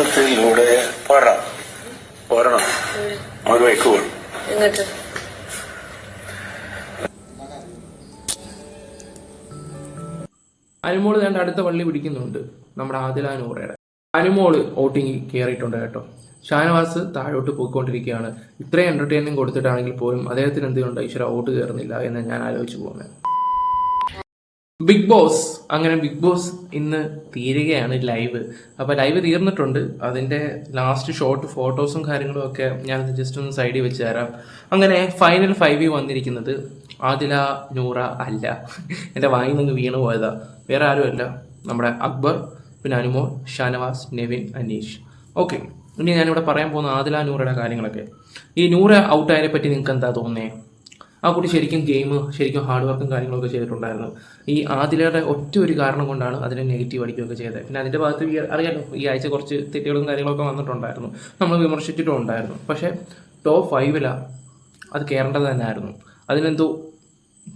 വരുമ്പത്തിലൂടെ പാടാം പോരണം. ഒരു ബൈക്ക് പോകണം എന്നിട്ട്? അനുമോൾ വേണ്ട അടുത്ത വള്ളി പിടിക്കുന്നുണ്ട്. നമ്മുടെ ആദില നൂറയുടെ അനുമോൾ വോട്ടിങ് കയറിയിട്ടുണ്ട് കേട്ടോ. ഷാനവാസ് താഴോട്ട് പോയിക്കൊണ്ടിരിക്കുകയാണ്. ഇത്രയും എന്റർടൈൻമെന്റ് കൊടുത്തിട്ടാണെങ്കിൽ പോലും അദ്ദേഹത്തിന് എന്തുകൊണ്ട് ഈശ്വര വോട്ട് കയറുന്നില്ല എന്ന് ഞാൻ ആലോചിച്ചു പോകുന്നത്. Big boss. അങ്ങനെ ബിഗ് ബോസ് ഇന്ന് തീരുകയാണ് ലൈവ്. അപ്പോൾ ലൈവ് തീർന്നിട്ടുണ്ട്. അതിന്റെ ലാസ്റ്റ് ഷോർട്ട് ഫോട്ടോസും കാര്യങ്ങളും ഒക്കെ ഞാൻ ജസ്റ്റ് ഒന്ന് സൈഡിൽ വെച്ച് തരാം. അങ്ങനെ ഫൈനൽ ഫൈവ് വന്നിരിക്കുന്നത് ആദില നൂറ അല്ല. എന്റെ വായിൽ നിന്ന് വീണ് പോയതാ. വേറെ ആരുമല്ല നമ്മുടെ അക്ബർ പിന്നെ അനുമോൾ ഷാനവാസ് നെവിൻ അനീഷ്. ഓക്കെ ഇനി ഞാനിവിടെ പറയാൻ പോകുന്ന ആദില നൂറയുടെ കാര്യങ്ങളൊക്കെ. ഈ നൂറ ഔട്ടായതിനെ പറ്റി നിങ്ങൾക്ക് എന്താ തോന്നുന്നേ? ആ കുട്ടി ശരിക്കും ഗെയിം ശരിക്കും ഹാർഡ് വർക്കും കാര്യങ്ങളൊക്കെ ചെയ്തിട്ടുണ്ടായിരുന്നു. ഈ ആദിലയുടെ ഒറ്റ ഒരു കാരണം കൊണ്ടാണ് അതിനെ നെഗറ്റീവ് അടിക്കുകയൊക്കെ ചെയ്തത്. പിന്നെ അതിന്റെ ഭാഗത്ത് അറിയാലോ ഈ ആഴ്ച കുറച്ച് തെറ്റുകളും കാര്യങ്ങളൊക്കെ വന്നിട്ടുണ്ടായിരുന്നു. നമ്മൾ വിമർശിച്ചിട്ടും ഉണ്ടായിരുന്നു. പക്ഷേ ടോപ്പ് ഫൈവിലാണ് അത് കയറേണ്ടത് തന്നെയായിരുന്നു. അതിനെന്തോ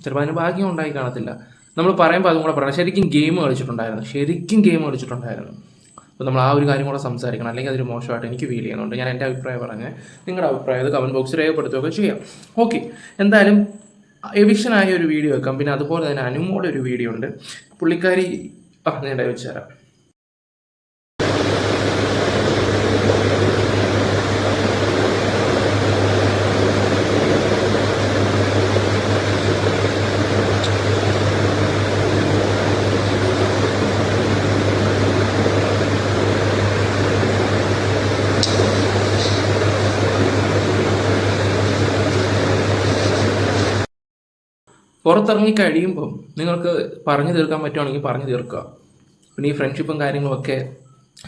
ചിലപ്പോൾ അതിന് ഭാഗ്യം ഉണ്ടായി കാണത്തില്ല. നമ്മൾ പറയുമ്പോൾ അതും കൂടെ പറയണം. ശരിക്കും ഗെയിം കളിച്ചിട്ടുണ്ടായിരുന്നു. ശരിക്കും ഗെയിം കളിച്ചിട്ടുണ്ടായിരുന്നു. അപ്പോൾ നമ്മൾ ആ ഒരു കാര്യം കൂടെ സംസാരിക്കണം. അല്ലെങ്കിൽ അതൊരു മോശമായിട്ട് എനിക്ക് ഫീൽ ചെയ്യുന്നുണ്ട്. ഞാൻ എന്റെ അഭിപ്രായം പറഞ്ഞ് നിങ്ങളുടെ അഭിപ്രായം അത് കമന്റ് ബോക്സിൽ രേഖപ്പെടുത്തുകയൊക്കെ ചെയ്യാം. ഓക്കെ എന്തായാലും എവിക്ഷൻ ആയ ഒരു വീഡിയോ വെക്കാം. പിന്നെ അതുപോലെ തന്നെ അനുമോടെ ഒരു വീഡിയോ ഉണ്ട്. പുള്ളിക്കാരി ആ വെച്ച് പുറത്തിറങ്ങി കഴിയുമ്പം നിങ്ങൾക്ക് പറഞ്ഞു തീർക്കാൻ പറ്റുവാണെങ്കിൽ പറഞ്ഞു തീർക്കുക. പിന്നെ ഈ ഫ്രണ്ട്ഷിപ്പും കാര്യങ്ങളും ഒക്കെ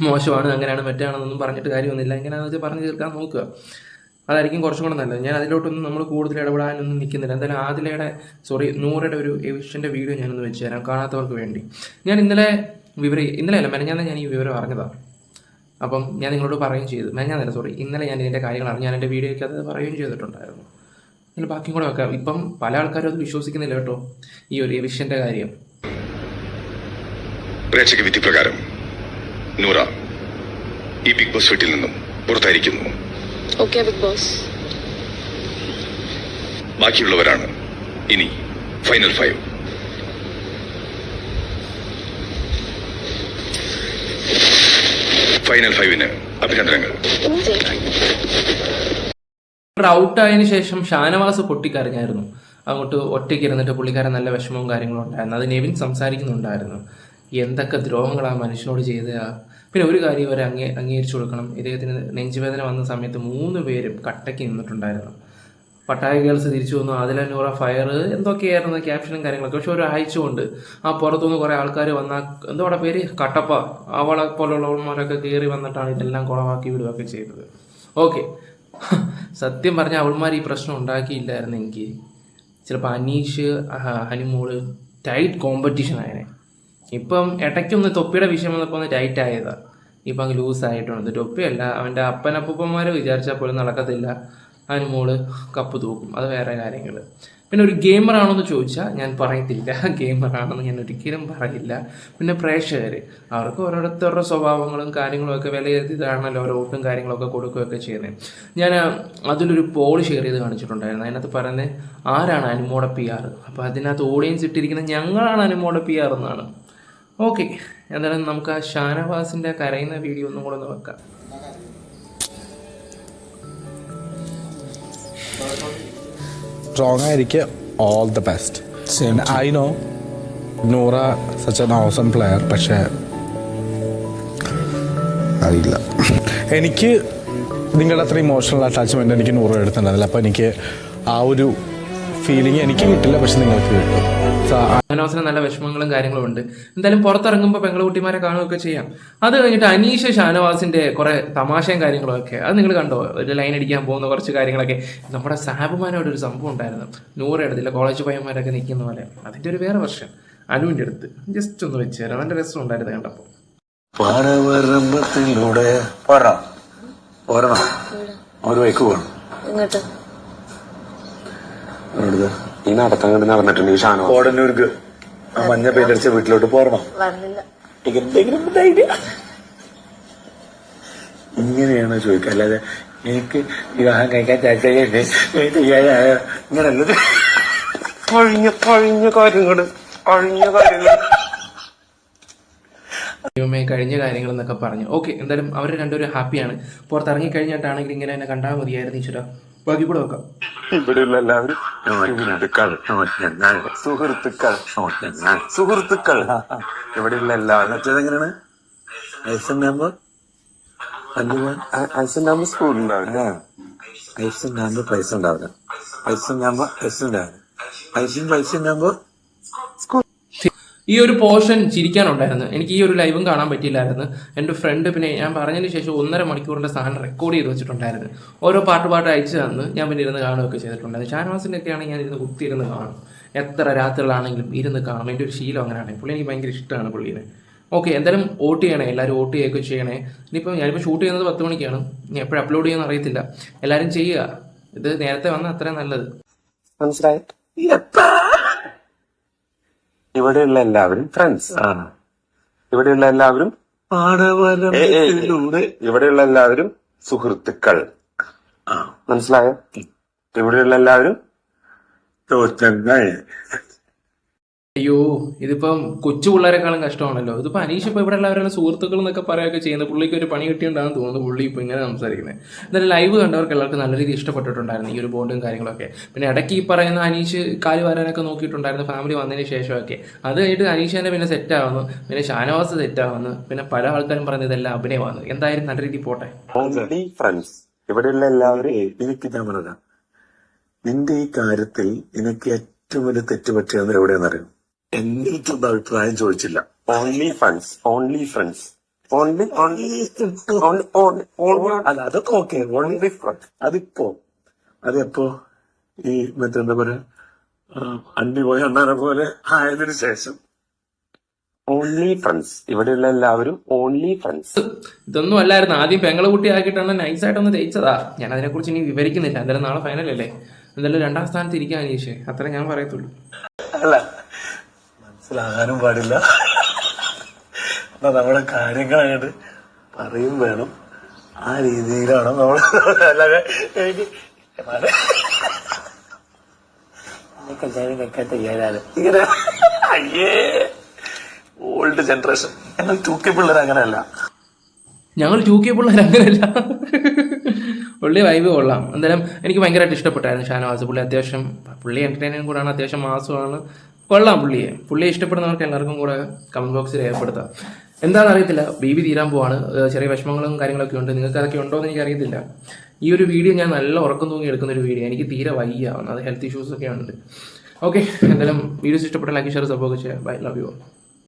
മോശമാണ് അങ്ങനെയാണ് മറ്റാണെന്നൊന്നും പറഞ്ഞിട്ട് കാര്യമൊന്നുമില്ല. എങ്ങനെയാണെന്ന് വെച്ചാൽ പറഞ്ഞു തീർക്കാൻ നോക്കുക. അതായിരിക്കും കുറച്ചും കൂടെ നല്ലത്. ഞാൻ അതിലോട്ടൊന്നും നമ്മൾ കൂടുതൽ ഇടപെടാനൊന്നും നിൽക്കുന്നില്ല. എന്തായാലും ആദിലയുടെ സോറി നൂറയുടെ ഒരു എവിഷന്റെ വീഡിയോ ഞാനൊന്ന് വെച്ച് തരാം കാണാത്തവർക്ക് വേണ്ടി. ഞാൻ ഇന്നലെ വിവരം ഇന്നലെ അല്ല മെനഞ്ഞാന്ന് ഞാൻ ഈ വിവരം അറിഞ്ഞതാണ് അപ്പം ഞാൻ നിങ്ങളോട് പറയുകയും ചെയ്തു. മെനഞ്ഞാന്നല്ല സോറി ഇന്നലെ ഞാൻ ഇതിന്റെ കാര്യങ്ങൾ അറിഞ്ഞു. ഞാൻ എന്റെ വീഡിയോയ്ക്ക് അത് പറയുകയും ചെയ്തിട്ടുണ്ടായിരുന്നു. ഇതിൽ ബാക്കിയും കൂടെ വെക്കാം. ഇപ്പം പല ആൾക്കാരും അത് വിശ്വസിക്കുന്നില്ല കേട്ടോ. ഈ ഒരു വിഷന്റെ കാര്യം. പ്രേക്ഷക വിധി പ്രകാരം നൂറ ഈ ബിഗ് ബോസ് വീട്ടിൽ നിന്നും പുറത്തായിരിക്കുന്നു. ഓക്കെ ബിഗ് ബോസ് ബാക്കിയുള്ളവരാണ് ഇനി ഫൈനൽ ഫൈവ് ഫൈനൽ ഫൈവിന് അഭിനന്ദനങ്ങൾ. ഔട്ടായതിനു ശേഷം ഷാനവാസ് പൊട്ടിക്കരഞ്ഞായിരുന്നു. അങ്ങോട്ട് ഒറ്റയ്ക്ക് ഇരുന്നിട്ട് പുള്ളിക്കാരൻ നല്ല വിഷമവും കാര്യങ്ങളും ഉണ്ടായിരുന്നു. അത് നെവിൻ സംസാരിക്കുന്നുണ്ടായിരുന്നു. എന്തൊക്കെ ദ്രോഹങ്ങളാണ് മനുഷ്യനോട് ചെയ്തതാ പിന്നെ ഒരു കാര്യം വരെ അങ്ങേ അംഗീകരിച്ചു കൊടുക്കണം. ഇദ്ദേഹത്തിന് നെഞ്ചുവേദന വന്ന സമയത്ത് മൂന്ന് പേരും കട്ടയ്ക്ക് നിന്നിട്ടുണ്ടായിരുന്നു. പട്ടായ ഗേൾസ് തിരിച്ചു വന്നു. അതിലെ നൂറ ഫയർ എന്തൊക്കെയായിരുന്നു ക്യാപ്ഷനും കാര്യങ്ങളൊക്കെ. പക്ഷെ ആഴ്ച കൊണ്ട് ആ പുറത്തുനിന്ന് കുറേ ആൾക്കാർ വന്ന എന്തോടെ പേര്? കട്ടപ്പ. അവളെ പോലുള്ളവന്മാരൊക്കെ കയറി വന്നിട്ടാണ് ഇതെല്ലാം കുളമാക്കി വിടുകയൊക്കെ ചെയ്തത്. ഓക്കെ. സത്യം പറഞ്ഞാൽ അവൾമാർ ഈ പ്രശ്നം ഉണ്ടാക്കിയില്ലായിരുന്നെങ്കിൽ ചിലപ്പോൾ അനീഷ് ഹനിമോൾ ടൈറ്റ് കോമ്പറ്റീഷൻ ആയനെ. ഇപ്പം ഇടയ്ക്കൊന്ന് തൊപ്പിയുടെ വിഷയം വന്നപ്പോൾ ഒന്ന് ടൈറ്റ് ആയതാ. ഇപ്പം അങ്ങ് ലൂസ് ആയിട്ടുണ്ട്. തൊപ്പിയല്ല അവന്റെ അപ്പനപ്പൂപ്പന്മാർ വിചാരിച്ചാൽ പോലും നടക്കത്തില്ല. അതിന് മോൾ കപ്പ് തൂക്കും. അത് വേറെ കാര്യങ്ങൾ പിന്നെ ഒരു ഗെയിമർ ആണോ എന്ന് ചോദിച്ചാൽ ഞാൻ പറയത്തില്ല. ഗെയിമർ ആണെന്ന് ഞാൻ ഒരിക്കലും പറയില്ല. പിന്നെ പ്രേക്ഷകർ അവർക്ക് ഓരോരുത്തരുടെ സ്വഭാവങ്ങളും കാര്യങ്ങളും ഒക്കെ വിലയിരുത്തിയതാണല്ലോ ഓരോ വോട്ടും കാര്യങ്ങളൊക്കെ കൊടുക്കുകയൊക്കെ ചെയ്യുന്നത്. ഞാൻ അതിലൊരു പോൾ ഷെയർ ചെയ്ത് കാണിച്ചിട്ടുണ്ടായിരുന്നു. അതിനകത്ത് പറയുന്നത് ആരാണ് അനുമോടെ പി ആർ അപ്പോൾ അതിനകത്ത് ഓഡിയൻസ് ഇട്ടിരിക്കുന്ന ഞങ്ങളാണ് അനുമോടെ പി ആർ എന്നാണ്. ഓക്കെ എന്തായാലും നമുക്ക് ആ ഷാനവാസിന്റെ കരയുന്ന വീഡിയോ ഒന്നും കൂടെ ഒന്ന് വെക്കാം. Strong ആയിരിക്കുക all the best I know Noora such an awesome player പക്ഷേ അറിയില്ല. എനിക്ക് നിങ്ങളുടെ അത്ര ഇമോഷണൽ അറ്റാച്ച്മെന്റ് എനിക്ക് നൂറ് എടുത്തിട്ടുണ്ടായിരുന്നില്ല. അപ്പോൾ എനിക്ക് ആ ഒരു ഫീലിംഗ് എനിക്ക് കിട്ടില്ല പക്ഷെ നിങ്ങൾക്ക് കിട്ടും. So, നല്ല വിഷമങ്ങളും കാര്യങ്ങളും ഉണ്ട്. എന്തായാലും പുറത്തിറങ്ങുമ്പോൾ പെങ്ങളുകുട്ടിമാരെ കാണുകയൊക്കെ ചെയ്യാം. അത് കഴിഞ്ഞിട്ട് അനീഷ് ഷാനവാസിന്റെ കുറെ തമാശയും കാര്യങ്ങളും ഒക്കെ അത് നിങ്ങൾ കണ്ടോ? ഒരു ലൈൻ അടിക്കാൻ പോകുന്ന കുറച്ച് കാര്യങ്ങളൊക്കെ. നമ്മുടെ സാബുമാനോട് ഒരു സംഭവം ഉണ്ടായിരുന്നു. നൂറ് എടുത്തില്ല കോളേജ് പയ്യന്മാരൊക്കെ നിൽക്കുന്ന പോലെ. അതിന്റെ ഒരു വേറെ വർഷം അനുവിന്റെ അടുത്ത്. ജസ്റ്റ് ഒന്ന് വെച്ച് തരാം. നല്ല രസം ഉണ്ടായിരുന്നു കണ്ടപ്പോൾ പാറ. പോരണം. ഒരു ബൈക്ക് പോകണം എങ്ങോട്ട് ഈ നടത്തം കണ്ട് നടന്നിട്ടുണ്ട് ഈ ഷാനോ കോടന്നൂർക്ക് ആ മഞ്ഞ പെയിന്റ് അടിച്ച വീട്ടിലോട്ട് പോരണം. വരണില്ല ഇങ്ങനെയാണ് ചോദിക്കുക. അല്ലാതെ എനിക്ക് വിവാഹം കഴിക്കാൻ ഇയാളായ ഇങ്ങനല്ലത്. കഴിഞ്ഞ കഴിഞ്ഞ കാര്യങ്ങൾ. കഴിഞ്ഞ കാര്യങ്ങൾ. ദൈവമേ കഴിഞ്ഞ കാര്യങ്ങൾ എന്നൊക്കെ പറഞ്ഞു. ഓക്കെ എന്തായാലും അവർ രണ്ടുപേരും ഹാപ്പിയാണ്. പുറത്തിറങ്ങി കഴിഞ്ഞിട്ടാണെങ്കിൽ ഇങ്ങനെ എന്നെ കണ്ടാൽ മതിയായിരുന്നു ഈശ്വര. ബാക്കി കൂടെ വെക്കാം ഇവിടെയുള്ള എല്ലാവരും സുഹൃത്തുക്കൾ സുഹൃത്തുക്കൾ സുഹൃത്തുക്കൾ ഇവിടെയുള്ള എല്ലാവരും മറ്റേതെങ്ങനെയാണ് ഐസൻ നമ്പർ ഐസൻ നമ്പർ സ്കൂൾ ഉണ്ടാവില്ല ഐസൻ നമ്പർ പൈസ ഉണ്ടാവില്ല. ഐസൻ നമ്പർ പൈസ ഉണ്ടാവില്ല ഐസൻ പൈസ നമ്പർ ഈ ഒരു പോർഷൻ ചിരിക്കാനുണ്ടായിരുന്നു. എനിക്ക് ഈ ഒരു ലൈവും കാണാൻ പറ്റിയില്ലായിരുന്നു. എന്റെ ഫ്രണ്ട് പിന്നെ ഞാൻ പറഞ്ഞതിന് ശേഷം ഒന്നര മണിക്കൂറിന്റെ സാധനം റെക്കോർഡ് ചെയ്ത് വെച്ചിട്ടുണ്ടായിരുന്നു. ഓരോ പാട്ട് പാട്ട് അയച്ചു തന്ന് ഞാൻ പിന്നെ ഇരുന്ന് കാണുകയൊക്കെ ചെയ്തിട്ടുണ്ടായിരുന്നു. ഷാനവാസിന്റെ ഒക്കെ ആണെങ്കിൽ ഞാൻ ഇരുന്ന് കുത്തിയിരുന്ന് കാണും എത്ര രാത്രികളാണെങ്കിലും ഇരുന്ന് കാണും. എന്റെ ഒരു ശീലം അങ്ങനെയാണ്. പുള്ളി എനിക്ക് ഭയങ്കര ഇഷ്ടമാണ് പുള്ളീനെ. ഓക്കെ എന്തായാലും വോട്ട് ചെയ്യണേ. എല്ലാവരും വോട്ട് ചെയ്യുകയൊക്കെ ചെയ്യണേ. ഇനിയിപ്പോൾ ഞാനിപ്പോൾ ഷൂട്ട് ചെയ്യുന്നത് പത്ത് മണിക്കാണ്. ഞാൻ എപ്പോഴും അപ്ലോഡ് ചെയ്യുന്ന അറിയത്തില്ല. എല്ലാവരും ചെയ്യുക. ഇത് നേരത്തെ വന്നാൽ അത്രയും നല്ലത്. മനസ്സിലായി? ഇവിടെയുള്ള എല്ലാവരും ഫ്രണ്ട്സ് ആണ് ഇവിടെയുള്ള എല്ലാവരും ഇവിടെയുള്ള എല്ലാവരും സുഹൃത്തുക്കൾ. ആ. മനസ്സിലായോ? ഇവിടെയുള്ള എല്ലാവരും തോറ്റങ്ങൾ. അയ്യോ ഇതിപ്പം കൊച്ചു പിള്ളേരെക്കാളും കഷ്ടമാണല്ലോ. ഇതിപ്പോൾ അനീഷ് ഇപ്പോൾ ഇവിടെ എല്ലാവരും സുഹൃത്തുക്കൾ എന്നൊക്കെ പറയുകയൊക്കെ ചെയ്യുന്നത് പുള്ളിക്ക് ഒരു പണി കിട്ടിയുണ്ടാകും തോന്നുന്നു പുള്ളി ഇപ്പോൾ ഇങ്ങനെ സംസാരിക്കുന്നത് എന്നാലും ലൈവ് കണ്ടവർക്ക് എല്ലാവർക്കും നല്ല രീതിയിൽ ഇഷ്ടപ്പെട്ടിട്ടുണ്ടായിരുന്നു ഈ ഒരു ബോണ്ടും കാര്യങ്ങളൊക്കെ. പിന്നെ ഇടയ്ക്ക് ഈ പറയുന്ന അനീഷ് കാൽ വരാനൊക്കെ നോക്കിയിട്ടുണ്ടായിരുന്നു ഫാമിലി വന്നതിന് ശേഷമൊക്കെ. അത് കഴിഞ്ഞിട്ട് അനീഷ് തന്നെ പിന്നെ സെറ്റാവുന്നു പിന്നെ ഷാനവാസ് സെറ്റാവുന്നു പിന്നെ പല ആൾക്കാരും പറയുന്നത് ഇതെല്ലാം അഭിനയമാണ്. എന്തായാലും നല്ല രീതിയിൽ പോട്ടെ. ഫ്രണ്ട്സ് ഇവിടെയുള്ള എല്ലാവരും നിന്റെ ഈ കാര്യത്തിൽ എനിക്ക് ഏറ്റവും വലിയ തെറ്റ് പറ്റിയത് അടുത്തൊന്നും അഭിപ്രായം ചോദിച്ചില്ല. Only friends only friends only only അല്ല അതൊക്കെ ഓക്കെ ഓൺലി ഫ്രണ്ട്സ് അതിപ്പോ അതെപ്പോ ഈ മറ്റെന്താ പറയാ അണ്ടി പോയ അണ്ണാനെ പോലെ ആയതിനു ശേഷം ഓൺലി ഫ്രണ്ട്സ് ഇവിടെയുള്ള എല്ലാവരും ഓൺലി ഫ്രണ്ട്സ് ഇതൊന്നും അല്ലായിരുന്നു. ആദ്യം പെങ്ങളെ കുട്ടി ആക്കിയിട്ടാണ് നൈസായിട്ടൊന്ന് ജയിച്ചതാ. ഞാൻ അതിനെക്കുറിച്ച് ഇനി വിവരിക്കുന്നില്ല. എന്തായാലും നാളെ ഫൈനലല്ലേ എന്തായാലും രണ്ടാം സ്ഥാനത്ത് ഇരിക്കാൻ അനീഷേ. അത്ര ഞാൻ പറയത്തുള്ളൂ. അല്ല മനസ്സിലാകാനും പാടില്ല. നമ്മുടെ കാര്യങ്ങൾ അങ്ങോട്ട് പറയും വേണം. ആ രീതിയിലാണ് നമ്മൾ അല്ലാതെ എനിക്ക് കല്യാണം വെക്കാൻ തയ്യാറാണ്. ഇങ്ങനെ അയ്യേ ഓൾഡ് ജനറേഷൻ ഞങ്ങൾ തൂക്കി പിള്ളേർ അങ്ങനെയല്ല. ഞങ്ങൾ ടു കെ പിള്ളേർ അങ്ങനെയല്ല. പുള്ളി വൈബ് കൊള്ളാം. എന്തായാലും എനിക്ക് ഭയങ്കരമായിട്ട് ഇഷ്ടപ്പെട്ടായിരുന്നു ഷാനവാസ്. പുള്ളി അത്യാവശ്യം പുള്ളി എന്റർടൈനിങ് കൂടാണ് അത്യാവശ്യം മാസമാണ് കൊള്ളാം പുള്ളിയെ. പുള്ളിയെ ഇഷ്ടപ്പെടുന്നവർക്ക് എല്ലാവർക്കും കൂടെ കമന്റ് ബോക്സിൽ രേഖപ്പെടുത്താം. എന്താണെന്ന് അറിയത്തില്ല ബി ബി തീരാൻ പോവാണ്. ചെറിയ വിഷമങ്ങളും കാര്യങ്ങളൊക്കെ ഉണ്ട്. നിങ്ങൾക്ക് അതൊക്കെ ഉണ്ടോ എന്ന് എനിക്ക് അറിയത്തില്ല ഈ ഒരു വീഡിയോ ഞാൻ നല്ല ഉറക്കം തൂങ്ങി എടുക്കുന്ന ഒരു വീഡിയോ. എനിക്ക് തീരെ വയ്യ. അത് ഹെൽത്ത് ഇഷ്യൂസ് ഒക്കെ ഉണ്ട്. ഓക്കെ എന്തായാലും വീഡിയോസ് ഇഷ്ടപ്പെട്ട ലൈക്ക് ഷെയർ സപ്പോർട്ട് ചെയ്യുക. Bye love you